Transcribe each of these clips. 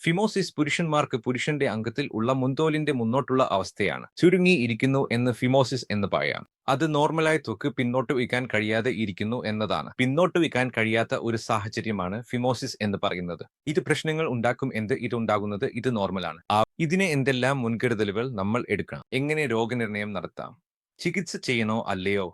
Phimosis പുരുഷന്മാർക്ക് പുരുഷന്റെ അംഗത്തിൽ ഉള്ള മുൻതോലിന്റെ മുന്നോട്ടുള്ള അവസ്ഥയാണ്. ചുരുങ്ങി ഇരിക്കുന്നു എന്ന് ഫിമോസിസ് എന്ന് പറയാം. അത് നോർമലായി തൊക്ക് പിന്നോട്ട് വയ്ക്കാൻ കഴിയാതെ ഇരിക്കുന്നു എന്നതാണ്. പിന്നോട്ട് വയ്ക്കാൻ കഴിയാത്ത ഒരു സാഹചര്യമാണ് ഫിമോസിസ് എന്ന് പറയുന്നത്. ഇത് പ്രശ്നങ്ങൾ ഉണ്ടാക്കും എന്ത്? ഇത് ഉണ്ടാകുന്നത് ഇത് നോർമലാണ്. ഇതിനെ എന്തെല്ലാം മുൻകരുതലുകൾ നമ്മൾ എടുക്കണം? എങ്ങനെ രോഗനിർണയം നടത്താം? ചികിത്സ ചെയ്യണോ അല്ലയോ?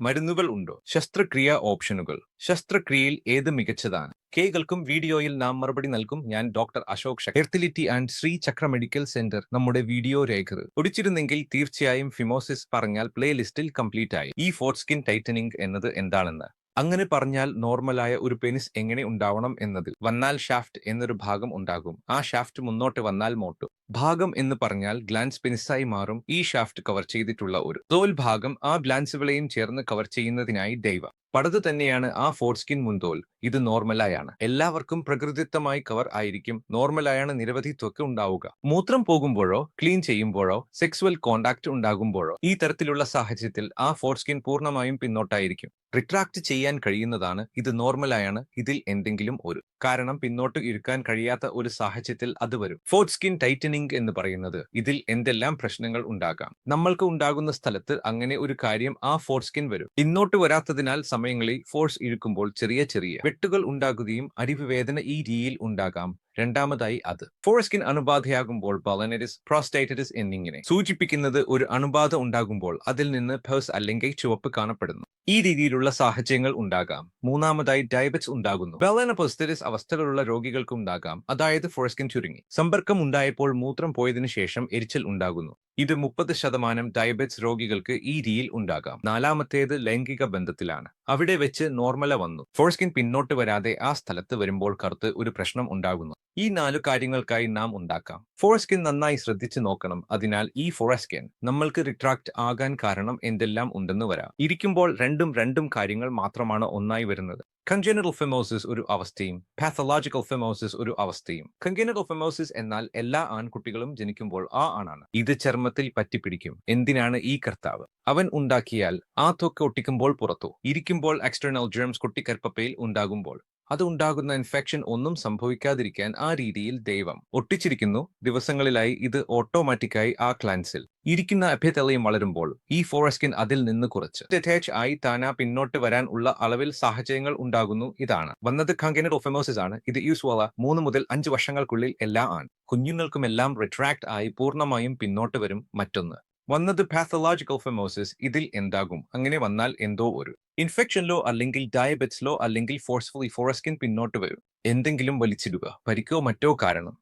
മരുന്നുകൾ ഉണ്ടോ? ശസ്ത്രക്രിയ ഓപ്ഷനുകൾ. ശസ്ത്രക്രിയയിൽ ഏത് മികച്ചതാണ്? കേകൾക്കും വീഡിയോയിൽ നാം മറുപടി നൽകും. ഞാൻ doctor Ashok fertility and Sri Chakra medical centre നമ്മുടെ വീഡിയോ രേഖകൾ. ഒടിച്ചിരുന്നെങ്കിൽ തീർച്ചയായും ഫിമോസിസ് പറഞ്ഞാൽ പ്ലേലിസ്റ്റിൽ കംപ്ലീറ്റ് ആയി ഈ ഫോർ സ്കിൻ ടൈറ്റനിങ് എന്നത് എന്താണെന്ന്. അങ്ങനെ പറഞ്ഞാൽ നോർമലായ ഒരു പെനിസ് എങ്ങനെ ഉണ്ടാവണം എന്നതിൽ. വന്നാൽ ഷാഫ്റ്റ് എന്നൊരു ഭാഗം ഉണ്ടാകും. ആ ഷാഫ്റ്റ് മുന്നോട്ട് വന്നാൽ മോട്ടു. ഭാഗം എന്ന് പറഞ്ഞാൽ ഗ്ലാൻസ് പെനിസായി മാറും. ഈ ഷാഫ്റ്റ് കവർ ചെയ്തിട്ടുള്ള ഒരു തോൽ ഭാഗം ആ ഗ്ലാൻസുകളെയും ചേർന്ന് കവർ ചെയ്യുന്നതിനായി ദൈവം. പടത് തന്നെയാണ് ആ ഫോർസ്കിൻ മുൻതോൽ ഇത് നോർമലായാണ്. എല്ലാവർക്കും പ്രകൃതിത്വമായി കവർ ആയിരിക്കും. നോർമലായാണ് നിരവധി ത്വക്ക് ഉണ്ടാവുക. മൂത്രം പോകുമ്പോഴോ ക്ലീൻ ചെയ്യുമ്പോഴോ സെക്സ്വൽ കോണ്ടാക്ട് ഉണ്ടാകുമ്പോഴോ ഈ തരത്തിലുള്ള സാഹചര്യത്തിൽ ആ ഫോർസ്കിൻ പൂർണമായും പിന്നോട്ടായിരിക്കും. റിട്രാക്ട് ചെയ്യാൻ കഴിയുന്നതാണ് ഇത് നോർമലായാണ് ഇതിൽ എന്തെങ്കിലും ഒരു കാരണം പിന്നോട്ട് ഇരുക്കാൻ കഴിയാത്ത ഒരു സാഹചര്യത്തിൽ അത് വരും. ഫോർട്ട് സ്കിൻ ടൈറ്റനിങ് എന്ന് പറയുന്നത് ഇതിൽ എന്തെല്ലാം പ്രശ്നങ്ങൾ ഉണ്ടാകാം. നമ്മൾക്ക് ഉണ്ടാകുന്ന സ്ഥലത്ത് അങ്ങനെ ഒരു കാര്യം ആ ഫോർട്ട് സ്കിൻ വരും. പിന്നോട്ട് വരാത്തതിനാൽ സമയങ്ങളിൽ ഫോഴ്സ് ഇഴുക്കുമ്പോൾ ചെറിയ ചെറിയ വെട്ടുകൾ ഉണ്ടാകുകയും അരിവ് വേദന ഈ രീതിയിൽ ഉണ്ടാകാം. രണ്ടാമതായി അത്. ഫോറസ്കിൻ അണുബാധയാകുമ്പോൾ ബലനരിസ് പ്രോസ്റ്റൈറ്റിസ് എന്നിങ്ങനെ സൂചിപ്പിക്കുന്നത് ഒരു അണുബാധ ഉണ്ടാകുമ്പോൾ അതിൽ നിന്ന് പേഴ്സ് അല്ലെങ്കിൽ ചുവപ്പ് കാണപ്പെടുന്നു. ഈ രീതിയിലുള്ള സാഹചര്യങ്ങൾ ഉണ്ടാകാം. മൂന്നാമതായി ഡയബറ്റ്സ് ഉണ്ടാകുന്നു. ബലനപോസ്റ്റിസ് അവസ്ഥകളുള്ള രോഗികൾക്ക് ഉണ്ടാകാം. അതായത് ഫോറസ്കിൻ ചുരുങ്ങി. സമ്പർക്കം ഉണ്ടായപ്പോൾ മൂത്രം പോയതിനു ശേഷം എരിച്ചൽ ഉണ്ടാകുന്നു. ഇത് മുപ്പത് ശതമാനം ഡയബറ്റ്സ് രോഗികൾക്ക് ഈ രീതിയിൽ ഉണ്ടാകാം. നാലാമത്തേത് ലൈംഗിക ബന്ധത്തിലാണ്. അവിടെ വെച്ച് നോർമല വന്നു. ഫോർസ്കിൻ പിന്നോട്ട് വരാതെ ആ സ്ഥലത്ത് വരുമ്പോൾ കറുത്ത് ഒരു പ്രശ്നം ഉണ്ടാകുന്നു. ഈ നാലു കാര്യങ്ങൾക്കായി നാം ഉണ്ടാക്കാം. ഫോറസ്കിൻ നന്നായി ശ്രദ്ധിച്ചു നോക്കണം. അതിനാൽ ഈ ഫോറസ്കിൻ നമ്മൾക്ക് റിട്രാക്ട് ആകാൻ കാരണം എന്തെല്ലാം ഉണ്ടെന്ന് വരാം. ഇരിക്കുമ്പോൾ രണ്ടും രണ്ടും കാര്യങ്ങൾ മാത്രമാണ് ഒന്നായി വരുന്നത്. കൺജനറൽ ഫെമോസിസ് ഒരു അവസ്ഥയും പാത്തലോജിക്കൽ ഫെമോസിസ് ഒരു അവസ്ഥയും. കൺജനറൽ ഫെമോസിസ് എന്നാൽ എല്ലാ ആൺകുട്ടികളും ജനിക്കുമ്പോൾ ആ ആണാണ്. ഇത് ചർമ്മത്തിൽ പറ്റിപ്പിടിക്കും. എന്തിനാണ് ഈ കർത്താവ്? അവൻ ഉണ്ടാക്കിയാൽ ആ തൊക്കെ ഒട്ടിക്കുമ്പോൾ പുറത്തു. ഇരിക്കുമ്പോൾ എക്സ്റ്റേണൽ ജേംസ് കുട്ടിക്കർപ്പയിൽ ഉണ്ടാകുമ്പോൾ. അത് ഉണ്ടാകുന്ന ഇൻഫെക്ഷൻ ഒന്നും സംഭവിക്കാതിരിക്കാൻ ആ രീതിയിൽ ദൈവം ഒട്ടിച്ചിരിക്കുന്നു. ദിവസങ്ങളിലായി ഇത് ഓട്ടോമാറ്റിക്കായി ആ ക്ലാൻസിൽ. ഇരിക്കുന്ന അഭ്യതലയും വളരുമ്പോൾ ഈ ഫോറസ്കിൻ അതിൽ നിന്ന് കുറച്ച്. ഡിറ്റാച്ച് ആയി താന പിന്നോട്ട് വരാൻ ഉള്ള അളവിൽ സാഹചര്യങ്ങൾ ഉണ്ടാകുന്നു. ഇതാണ്. വന്നത് കങ്കനൽ ഒഫെമോസിസ് ആണ്. ഇത് യൂസ്വല മൂന്ന് മുതൽ അഞ്ച് വർഷങ്ങൾക്കുള്ളിൽ എല്ലാ ആണ്. കുഞ്ഞുങ്ങൾക്കുമെല്ലാം റിട്രാക്ട് ആയി പൂർണമായും പിന്നോട്ട് വരും മറ്റൊന്ന്. വന്നത് പാത്തലോജിക്കൽ ഫെമോസിസ് ഇതിൽ എന്താകും? അങ്ങനെ വന്നാൽ എന്തോ ഒരു ഇൻഫെക്ഷനിലോ അല്ലെങ്കിൽ ഡയബറ്റിസിലോ അല്ലെങ്കിൽ ഫോഴ്സ്ഫുള്ളി ഫോറസ്കിൻ പിന്നോട്ട് വരും. എന്തെങ്കിലും വലിച്ചിടുക പരിക്കോ മറ്റോ കാരണം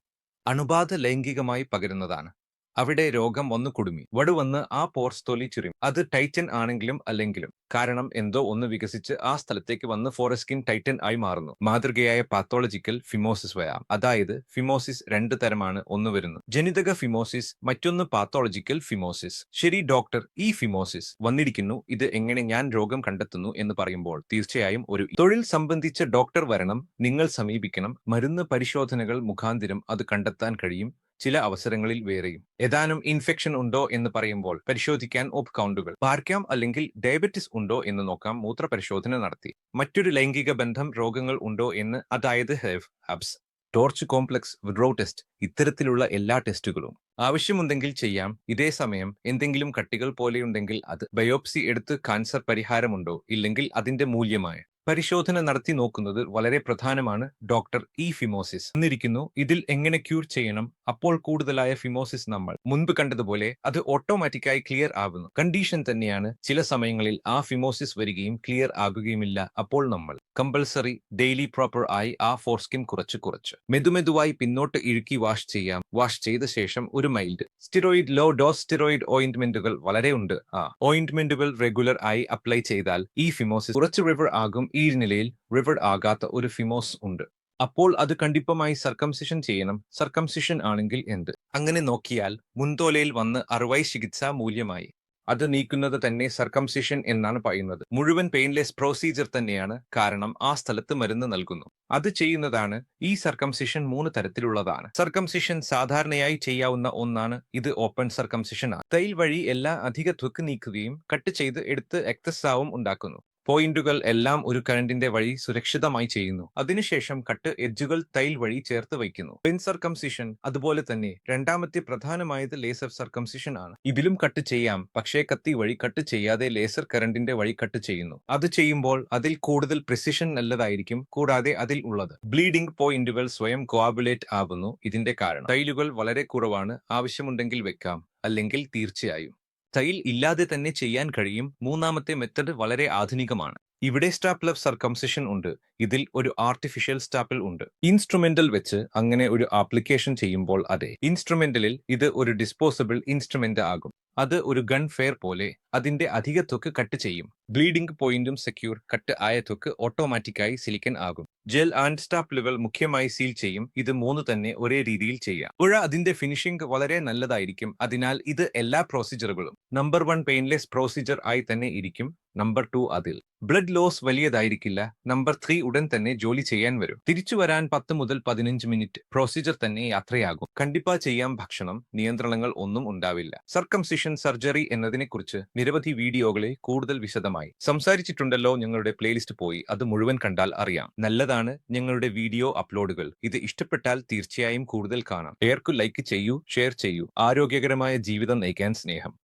അണുബാധ ലൈംഗികമായി പകരുന്നതാണ്. അവിടെ രോഗം വന്നു കുടുങ്ങി. വടുവന്ന് ആ പോർസ് തൊലി ചുരും അത് ടൈറ്റൻ ആണെങ്കിലും അല്ലെങ്കിലും. കാരണം എന്തോ ഒന്ന് വികസിച്ച് ആ സ്ഥലത്തേക്ക് വന്ന് ഫോറസ്കിൻ ടൈറ്റൻ ആയി മാറുന്നു. മാതൃകയായ പാത്തോളജിക്കൽ ഫിമോസിസ് വരാം. അതായത് ഫിമോസിസ് രണ്ട് തരമാണ് ഒന്ന് വരുന്നത്. ജനിതക ഫിമോസിസ് മറ്റൊന്ന് പാത്തോളജിക്കൽ ഫിമോസിസ്. ശരി ഡോക്ടർ ഈ ഫിമോസിസ് വന്നിരിക്കുന്നു. ഇത് എങ്ങനെ ഞാൻ രോഗം കണ്ടെത്തുന്നു എന്ന് പറയുമ്പോൾ തീർച്ചയായും ഒരു തൊഴിൽ സംബന്ധിച്ച ഡോക്ടർ വരണം നിങ്ങൾ സമീപിക്കണം മരുന്ന് പരിശോധനകൾ മുഖാന്തിരം അത് കണ്ടെത്താൻ കഴിയും ചില അവസരങ്ങളിൽ വേറെയും. ഏതാനും ഇൻഫെക്ഷൻ ഉണ്ടോ എന്ന് പറയുമ്പോൾ പരിശോധിക്കാൻ ഓപ് കൗണ്ടുകൾ പാർക്കാം അല്ലെങ്കിൽ ഡയബറ്റിസ് ഉണ്ടോ എന്ന് നോക്കാം. മൂത്രപരിശോധന നടത്തി. മറ്റൊരു ലൈംഗിക ബന്ധം രോഗങ്ങൾ ഉണ്ടോ എന്ന് അതായത് ഹെവ് ഹബ്സ് ടോർച്ച് കോംപ്ലക്സ് വിഡ്രോ ടെസ്റ്റ് ഇത്തരത്തിലുള്ള എല്ലാ ടെസ്റ്റുകളും ആവശ്യമുണ്ടെങ്കിൽ ചെയ്യാം. ഇതേ സമയം എന്തെങ്കിലും കട്ടികൾ പോലെയുണ്ടെങ്കിൽ അത് ബയോപ്സി എടുത്ത് കാൻസർ പരിഹാരമുണ്ടോ? ഇല്ലെങ്കിൽ അതിന്റെ മൂല്യമായ. പരിശോധന നടത്തി നോക്കുന്നത് വളരെ പ്രധാനമാണ്. ഡോക്ടർ ഇ ഫിമോസിസ്. എന്നിരിക്കുന്നു ഇതിൽ എങ്ങനെ ക്യൂർ ചെയ്യണം? അപ്പോൾ കൂടുതലായ ഫിമോസിസ് നമ്മൾ മുൻപ് കണ്ടതുപോലെ അത് ഓട്ടോമാറ്റിക്കായി ക്ലിയർ ആകുന്നു. കണ്ടീഷൻ തന്നെയാണ് ചില സമയങ്ങളിൽ ആ ഫിമോസിസ് വരികയും ക്ലിയർ ആകുകയുമില്ല അപ്പോൾ നമ്മൾ കമ്പൽസറി ഡെയിലി പ്രോപ്പർ ആയി ആ ഫോർ സ്കിൻ കുറച്ച് കുറച്ച് മെതുമെതുവായി പിന്നോട്ട് ഇഴുക്കി വാഷ് ചെയ്യാം. വാഷ് ചെയ്ത ശേഷം ഒരു mild steroid low dose steroid ഓയിന്റ്മെന്റുകൾ വളരെ ഉണ്ട്. ആ ഓയിന്റ്മെന്റുകൾ റെഗുലർ ആയി അപ്ലൈ ചെയ്താൽ ഈ ഫിമോസിസ് കുറച്ച് റിവർ ആകും. ഈ നിലയിൽ റിവർ ആകാത്ത ഒരു ഫിമോസ് ഉണ്ട്. അപ്പോൾ അത് കണ്ടിപ്പമായി സർക്കംസിഷൻ ചെയ്യണം. സർക്കംസിഷൻ ആണെങ്കിൽ എന്ത്? അങ്ങനെ നോക്കിയാൽ മുൻതോലയിൽ വന്ന് അറുവൈ ചികിത്സാ മൂല്യമായി. അത് നീക്കുന്നത് തന്നെ സർക്കംസിഷൻ എന്നാണ് പറയുന്നത്. മുഴുവൻ പെയിൻലെസ് പ്രൊസീജിയർ തന്നെയാണ് കാരണം ആ സ്ഥലത്ത് മരുന്ന് നൽകുന്നു. അത് ചെയ്യുന്നതാണ് ഈ സർക്കംസിഷൻ മൂന്ന് തരത്തിലുള്ളതാണ്. സർക്കംസിഷൻ സാധാരണയായി ചെയ്യാവുന്ന ഒന്നാണ് ഇത് ഓപ്പൺ സർക്കംസിഷൻ ആണ്. തൈൽ വഴി എല്ലാ അധിക ത്വക്ക് നീക്കുകയും കട്ട് ചെയ്ത് എടുത്ത് രക്തസ്രാവം ഉണ്ടാക്കുന്നു. പോയിന്റുകൾ എല്ലാം ഒരു കറന്റിന്റെ വഴി സുരക്ഷിതമായി ചെയ്യുന്നു. അതിനുശേഷം കട്ട് എഡ്ജുകൾ തൈൽ വഴി ചേർത്ത് വയ്ക്കുന്നു. പിൻ സർക്കംസിഷൻ അതുപോലെ തന്നെ രണ്ടാമത്തെ പ്രധാനമായത് ലേസർ സർക്കംസിഷൻ ആണ്. ഇതിലും കട്ട് ചെയ്യാം. പക്ഷേ കത്തി വഴി കട്ട് ചെയ്യാതെ ലേസർ കറന്റിന്റെ വഴി കട്ട് ചെയ്യുന്നു. അത് ചെയ്യുമ്പോൾ അതിൽ കൂടുതൽ പ്രിസിഷൻ നല്ലതായിരിക്കും. കൂടാതെ അതിൽ ഉള്ളത് ബ്ലീഡിംഗ് പോയിന്റുകൾ സ്വയം കോആബുലേറ്റ് ആവുന്നു. ഇതിന്റെ കാരണം തൈലുകൾ വളരെ കുറവാണ്. ആവശ്യമുണ്ടെങ്കിൽ വെക്കാം. അല്ലെങ്കിൽ തീർച്ചയായും. തൈൽ ഇല്ലാതെ തന്നെ ചെയ്യാൻ കഴിയും മൂന്നാമത്തെ മെത്തഡ് വളരെ ആധുനികമാണ്. ഇവിടെ സ്റ്റാപ്ലർ സർക്കംസിഷൻ ഉണ്ട്. ഇതിൽ ഒരു ആർട്ടിഫിഷ്യൽ സ്റ്റാപ്പിൾ ഉണ്ട്. ഇൻസ്ട്രുമെന്റൽ വെച്ച് അങ്ങനെ ഒരു ആപ്ലിക്കേഷൻ ചെയ്യുമ്പോൾ അതെ. ഇൻസ്ട്രുമെന്റലിൽ ഇത് ഒരു ഡിസ്പോസിബിൾ ഇൻസ്ട്രുമെന്റ് ആകും. അത് ഒരു ഗൺ ഫെയർ പോലെ അതിന്റെ അധിക തൊക്ക് കട്ട് ചെയ്യും. ബ്ലീഡിംഗ് പോയിന്റും സെക്യൂർ കട്ട് ആയ ത്വക്ക് ഓട്ടോമാറ്റിക്കായി സിലിക്കൻ ആകും. ജെൽ ആൻഡ് സ്റ്റാപ്പിലുകൾ മുഖ്യമായി സീൽ ചെയ്യും. ഇത് മൂന്ന് തന്നെ ഒരേ രീതിയിൽ ചെയ്യാം. പുഴ അതിന്റെ ഫിനിഷിംഗ് വളരെ നല്ലതായിരിക്കും. അതിനാൽ ഇത് എല്ലാ പ്രൊസീജറുകളും. നമ്പർ വൺ പെയിൻലെസ് പ്രൊസീജർ ആയി തന്നെ ഇരിക്കും. നമ്പർ ടു അതിൽ. ബ്ലഡ് ലോസ് വലിയതായിരിക്കില്ല. നമ്പർ ത്രീ ഉടൻ തന്നെ ജോലി ചെയ്യാൻ വരും. തിരിച്ചു വരാൻ പത്ത് മുതൽ പതിനഞ്ച് മിനിറ്റ് പ്രൊസീജർ തന്നെ യാത്രയാകും. കണ്ടിപ്പാ ചെയ്യാം ഭക്ഷണം. നിയന്ത്രണങ്ങൾ ഒന്നും ഉണ്ടാവില്ല. സർക്കംസിഷൻ സർജറി എന്നതിനെക്കുറിച്ച് നിരവധി വീഡിയോകളെ കൂടുതൽ വിശദമായി സംസാരിച്ചിട്ടുണ്ടല്ലോ ഞങ്ങളുടെ പ്ലേലിസ്റ്റ് പോയി അത് മുഴുവൻ കണ്ടാൽ അറിയാം. നല്ലതാണ് ഞങ്ങളുടെ വീഡിയോ അപ്ലോഡുകൾ ഇത് ഇഷ്ടപ്പെട്ടാൽ തീർച്ചയായും കൂടുതൽ കാണാം. എയർക്കു ലൈക്ക് ചെയ്യൂ ഷെയർ ചെയ്യൂ. ആരോഗ്യകരമായ ജീവിതം നയിക്കാൻ സ്നേഹം.